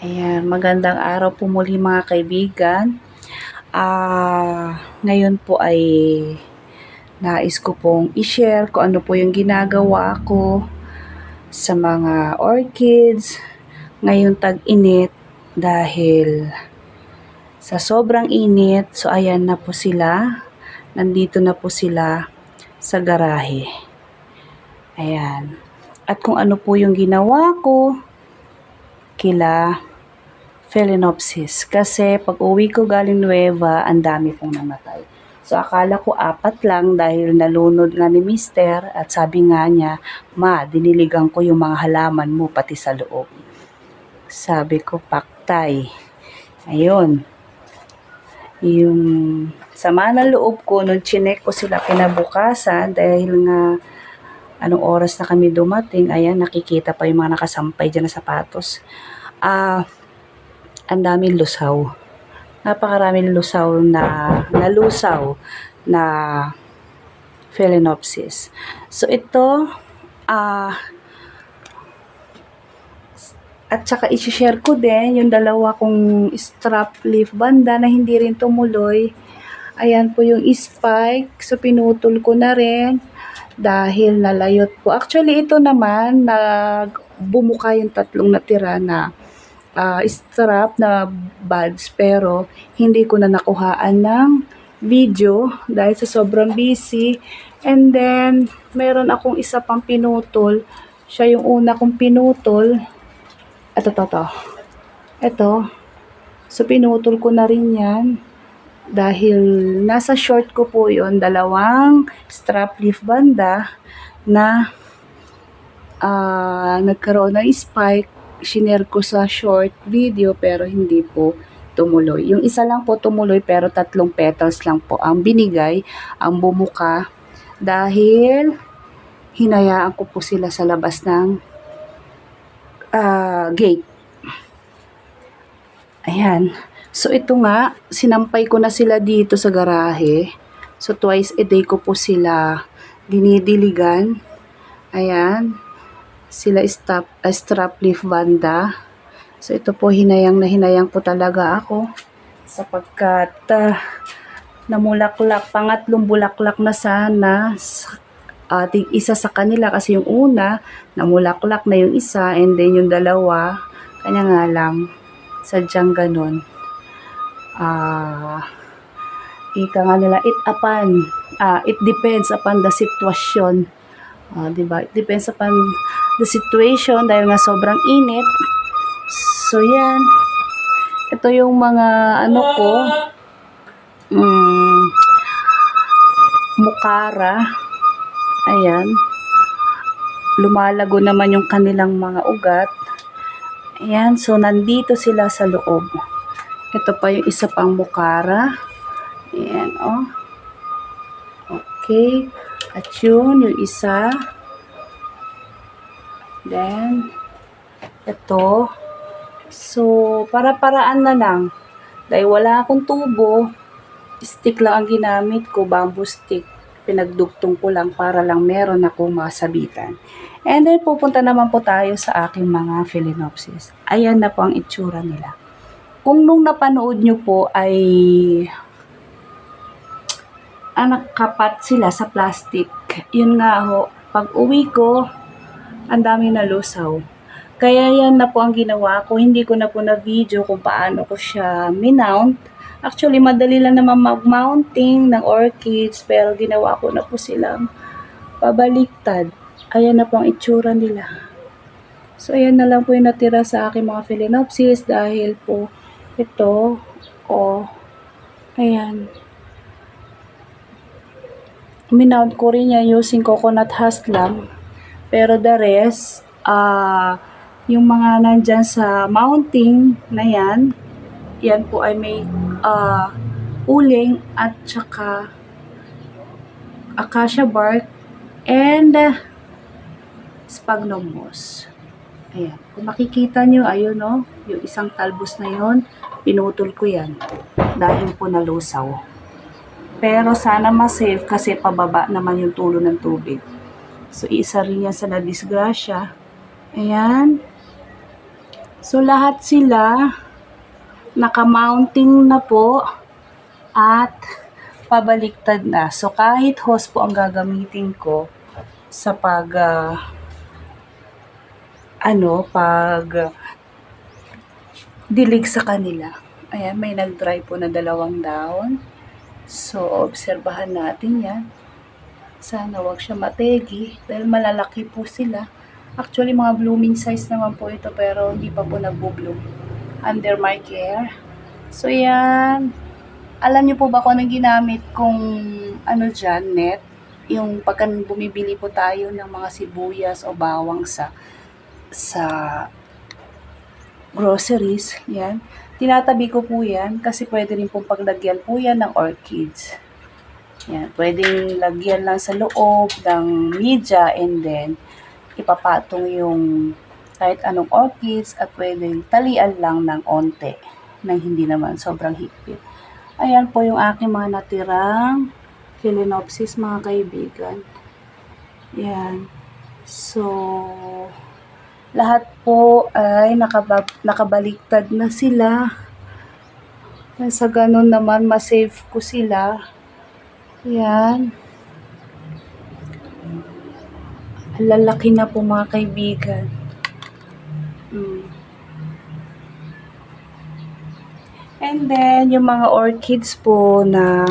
Ayan, magandang araw po muli mga kaibigan. Ah, ngayon po ay nais ko pong i-share kung ano po yung ginagawa ko sa mga orchids ngayong tag-init dahil sa sobrang init. So ayan na po sila. Nandito na po sila sa garahe. Ayan. At kung ano po yung ginawa ko kila Phalaenopsis. Kasi pag uwi ko galing Nueva, ang dami pong namatay. So akala ko apat lang dahil nalunod nga ni Mister at sabi nga niya, Ma, diniligan ko yung mga halaman mo pati sa loob. Sabi ko, paktay. Ayun. Yung sama ng loob ko, nung chinek ko sila kinabukasan dahil nga anong oras na kami dumating, ayan, nakikita pa yung mga nakasampay dyan na sapatos. Ah, ang daming lusaw. Napakaraming lusaw na, nalusaw na Phalaenopsis. So ito, ah, at saka isi-share ko din yung dalawa kong strap leaf banda na hindi rin tumuloy. Ayan po yung spike. So pinutol ko na rin dahil nalayot po. Actually ito naman nag bumuka yung tatlong natira na ah, strap na buds pero hindi ko na nakuhaan ng video dahil sa sobrang busy. And then meron akong isa pang pinutol. Siya yung una kong pinutol. Ito, to, to. Ito. So, pinutol ko na rin yan. Dahil nasa short ko po yon dalawang strap leaf banda na ah, nagkaroon ng spike. Shinare ko sa short video pero hindi po tumuloy. Yung isa lang po tumuloy pero tatlong petals lang po ang binigay, ang bumuka dahil hinayaan ko po sila sa labas ng ah, gate. Ayan. So, ito nga, sinampay ko na sila dito sa garahe. So, twice a day ko po sila dinidiligan. Ayan. Sila strap, uh, strap leaf banda. So, ito po, hinayang na hinayang po talaga ako. Sapagkat, ah, namulaklak, pangatlong bulaklak na sana sa uh, isa sa kanila kasi yung una, namulaklak na yung isa and then yung dalawa, kanya nga lang, sadyang ganun. Ah, ika nga nila, it upon, ah, it depends upon the situation. Ah, di ba? It depends upon the situation dahil nga sobrang init. So, yan. Ito yung mga ano ko, mm, mukara. Ayan. Lumalago naman yung kanilang mga ugat. Ayan. So, nandito sila sa loob. Ito pa yung isa pang mukara. Ayan, oh. Okay. At yun, yung isa. Then, ito. So, para-paraan na lang. Dahil wala akong tubo, stick lang ang ginamit ko, bamboo stick. Pinagdugtong ko lang para lang meron akong masabitan. And then, pupunta naman po tayo sa aking mga Phalaenopsis. Ayan na po ang itsura nila. Kung nung napanood nyo po ay anak kapat sila sa plastic. Yun nga ho, pag uwi ko, ang dami na lusaw. Kaya yan na po ang ginawa ko. Hindi ko na po na video kung paano ko siya minount. Actually, madali lang naman mag-mounting ng orchids, pero ginawa ko na po silang pabaliktad. Ayan na po ang itsura nila. So, ayan na lang po yung natira sa aking mga Phalaenopsis dahil po ito, o, ayan. Minount ko rin yan using coconut husk lang. Pero the rest, ah, yung mga nandyan sa mounting na yan, yan po ay may ah, uling at saka acacia bark and uh, sphagnum moss. Ayan. Kung makikita nyo, ayun no, yung isang talbos na yon pinutol ko yan dahil po nalusaw. Pero sana ma-save kasi pababa naman yung tulo ng tubig. So, isa rin yan sa nadisgrasya. Ayan. So, lahat sila naka-mounting na po at pabaliktad na. So, kahit hose po ang gagamitin ko sa pag, ah, ano, pag dilig sa kanila. Ayan, may nag-dry po na dalawang down. So, obserbahan natin yan. Sana wag siya mategi dahil malalaki po sila. Actually, mga blooming size naman po ito pero hindi pa po nagbo-bloom under my care. So, yan. Alam niyo po ba kung anong ginamit kung ano dyan, net? Yung pagka bumibili po tayo ng mga sibuyas o bawang sa sa groceries, yan. Tinatabi ko po yan kasi pwede rin pong paglagyan po yan ng orchids. Yan, pwedeng lagyan lang sa loob ng media and then ipapatong yung kahit anong orchids at pwedeng talian lang ng onte na hindi naman sobrang higpit. Ayan po yung aking mga natirang Phalaenopsis mga kaibigan. Yan. So, lahat po ay nakabab nakabaliktad na sila. Sa ganun naman, masave ko sila. Yan. Lalaki na po mga kaibigan. Mm. And then, yung mga orchids po na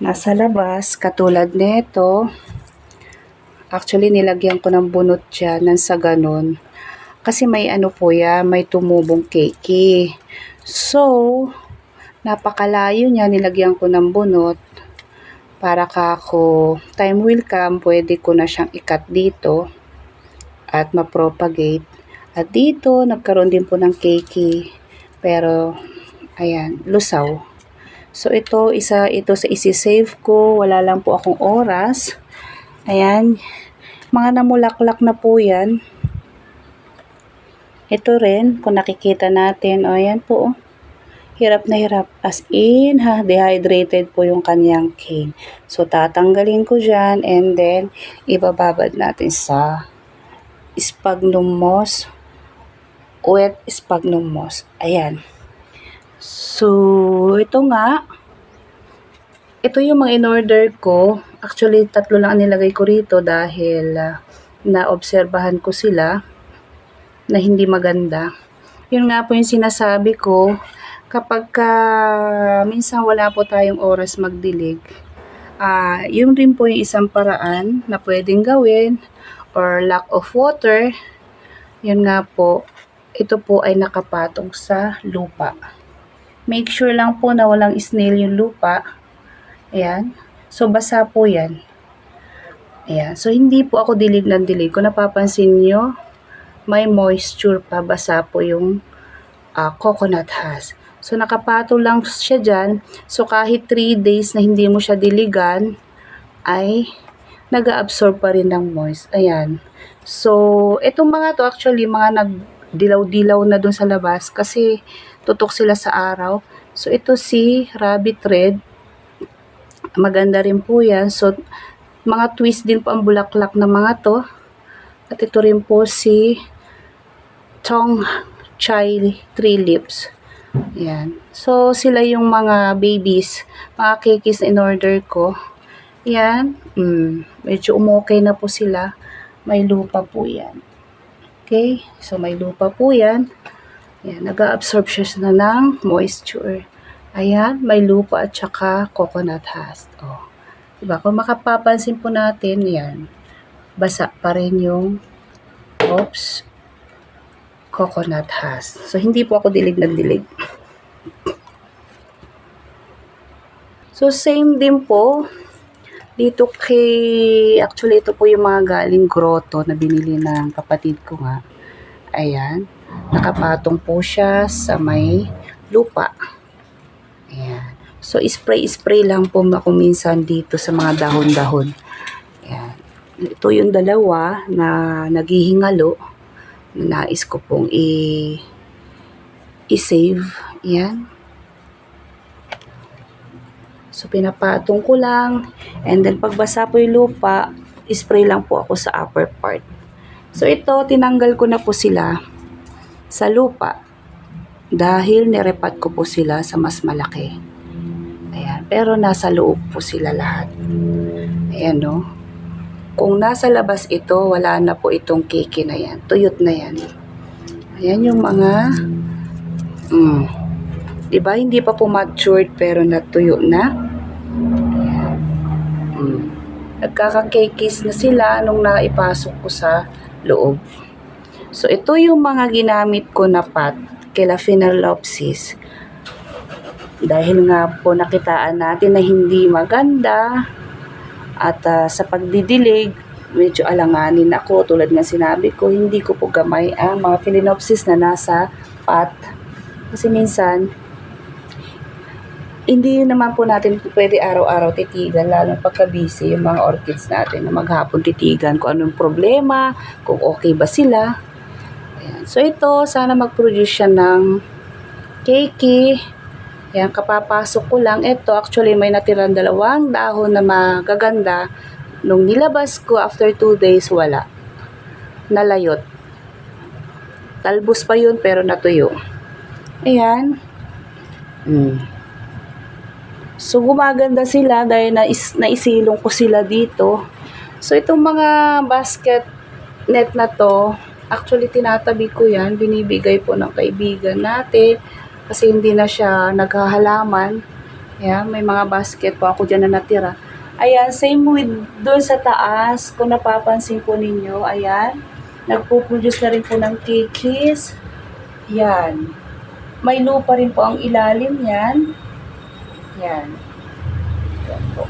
nasa labas, katulad nito, actually nilagyan ko ng bunot dyan ng sa ganun. Kasi may ano po yan, may tumubong keiki. So, napakalayo niya, nilagyan ko ng bunot para kako time will come, pwede ko na siyang ikat dito at ma-propagate. At dito, nagkaroon din po ng keiki. Pero, ayan, lusaw. So, ito, isa, ito sa isi-save ko. Wala lang po akong oras. Ayan. Mga namulaklak na po yan. Ito rin, kung nakikita natin, o ayan po, oh. hirap na hirap. As in, ha, dehydrated po yung kanyang cane. So, tatanggalin ko dyan and then, ibababad natin sa sphagnum moss. Wet sphagnum moss. Ayan. So, ito nga. Ito yung mga in-order ko. Actually, tatlo lang ang nilagay ko rito dahil uh, naobserbahan ko sila na hindi maganda. Yun nga po yung sinasabi ko, kapag ka, minsan wala po tayong oras magdilig, ah yun rin po yung isang paraan na pwedeng gawin or lack of water, yun nga po, ito po ay nakapatong sa lupa. Make sure lang po na walang snail yung lupa. Ayan. So, basa po yan. Ayan. So, hindi po ako dilig ng dilig. Kung napapansin nyo, may moisture pa. Basa po yung uh, coconut husk. So, nakapato lang siya dyan. So, kahit 3 days na hindi mo siya diligan, ay nag-absorb pa rin ng moist. Ayan. So, itong mga to actually, mga nagdilaw-dilaw na dun sa labas kasi tutok sila sa araw. So, ito si rabbit red. Maganda rin po yan. So, mga twist din po ang bulaklak na mga to. At ito rin po si Tong Chai Three Lips. Yan. So, sila yung mga babies, mga cakes in order ko. Yan. Mm, medyo umokay na po sila. May lupa po yan. Okay? So, may lupa po yan. Yan, nag-absorb siya na ng moisture. Ayan, may lupa at saka coconut husk. Oh. Diba? Kung makapapansin po natin, yan, basa pa rin yung, oops, coconut husk. So, hindi po ako dilig ng dilig. So, same din po. Dito kay, actually, ito po yung mga galing grotto na binili ng kapatid ko nga. Ayan. Nakapatong po siya sa may lupa. So, spray-spray lang po ako minsan dito sa mga dahon-dahon. Ayan. Ito yung dalawa na naghihingalo na nais ko pong i- i-save. Ayan. So, pinapatong ko lang. And then, pagbasa po yung lupa, spray lang po ako sa upper part. So, ito, tinanggal ko na po sila. sa lupa dahil nirepat ko po sila sa mas malaki. Pero nasa loob po sila lahat. Ayan no. Kung nasa labas ito, wala na po itong kiki na yan. Tuyot na yan. Ayan yung mga mm, 'di ba hindi pa po matured pero natuyo na. Ayan. Mm. Nagkakakekis na sila nung naipasok ko sa loob. So, ito yung mga ginamit ko na pot kila Phalaenopsis. Dahil nga po nakitaan natin na hindi maganda at ah, sa pagdidilig, medyo alanganin ako. Tulad nga sinabi ko, hindi ko po gamay ang mga Phalaenopsis na nasa pot. Kasi minsan, hindi naman po natin pwede araw-araw titigan, lalo pagka-busy yung mga orchids natin na maghapon titigan kung anong problema, kung okay ba sila. Ayan. So ito, sana mag-produce siya ng keiki. Ayan, kapapasok ko lang. Ito, actually may natirang dalawang dahon na magaganda. Nung nilabas ko, after 2 days, wala. Nalayot. Talbos pa yun, pero natuyo. Ayan. Mm. So, gumaganda sila dahil nais, naisilong ko sila dito. So, itong mga basket net na to, actually tinatabi ko yan. Binibigay po ng kaibigan natin kasi hindi na siya naghahalaman. Ayan, may mga basket po ako dyan na natira. Ayan, same with doon sa taas. Kung napapansin po ninyo, ayan, nagpo-produce na rin po ng kikis. Yan. May lupa rin po ang ilalim yan. Yan. Yan po.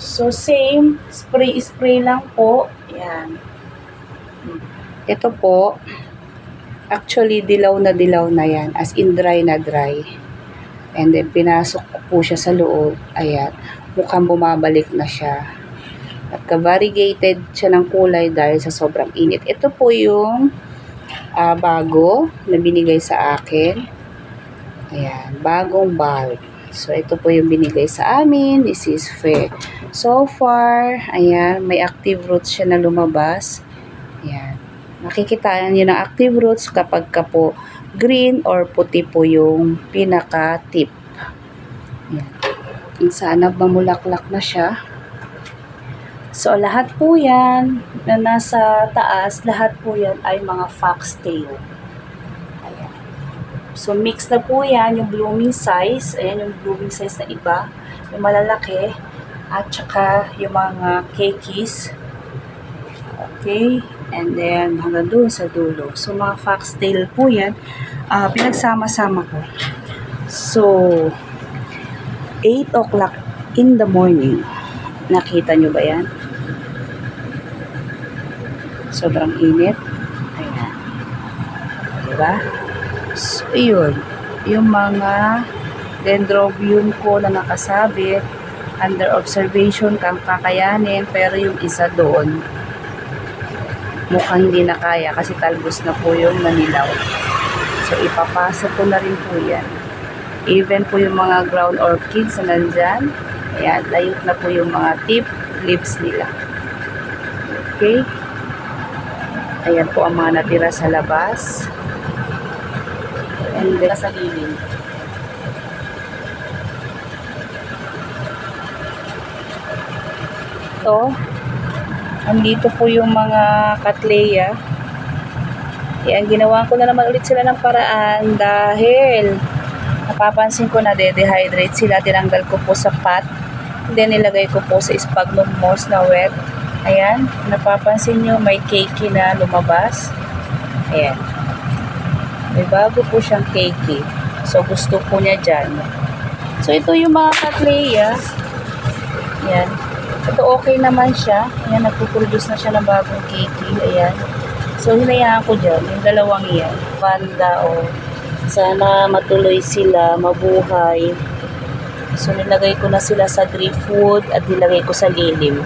So, same. Spray-spray lang po. Yan. Ito po, actually, dilaw na dilaw na yan. As in, dry na dry. And then, pinasok ko po siya sa loob. Ayan. Mukhang bumabalik na siya. At ka-variegated siya ng kulay dahil sa sobrang init. Ito po yung ah, bago na binigay sa akin. Ayan, bagong bulb. So, ito po yung binigay sa amin. This is fair. So far, ayan, may active roots siya na lumabas. Ayan. Makikita niyo ng active roots kapag ka po green or puti po yung pinaka-tip. Ayan. Yung Sana mamulaklak na siya. So, lahat po yan na nasa taas, lahat po yan ay mga foxtail. Ayan. So, mix na po yan, yung blooming size. Ayan, yung blooming size na iba. Yung malalaki. At saka yung mga kekies. Okay. And then, hanggang doon sa dulo. So, mga foxtail po yan. ah pinagsama-sama ko. So, 8 o'clock in the morning. Nakita nyo ba yan? Sobrang init. Ayan. Diba? So, yun. Yung mga dendrobium ko na nakasabit, under observation kang kakayanin, pero yung isa doon, mukhang hindi na kaya kasi talbos na po yung nanilaw. So, ipapasok ko na rin po yan. Even po yung mga ground orchids na nandyan, ayan, layot na po yung mga tip leaves nila. Okay? Ayan po ang mga natira sa labas. And then, sa gilid. Ito, andito po yung mga katleya. Ayan, ginawa ko na naman ulit sila ng paraan dahil napapansin ko na de-dehydrate sila. Tinanggal ko po sa pot. Then, nilagay ko po sa sphagnum moss na wet. Ayan, napapansin nyo may cakey na lumabas. Ayan. May bago po siyang cakey. So, gusto po niya dyan. So, ito yung mga katleya. Ayan. Ito okay naman siya. Ayan, nagpuproduce na siya ng bagong cakey. Ayan. So, hinayaan ko dyan. Yung dalawang yan. Panda o sana matuloy sila, mabuhay. So, nilagay ko na sila sa driftwood at nilagay ko sa lilim.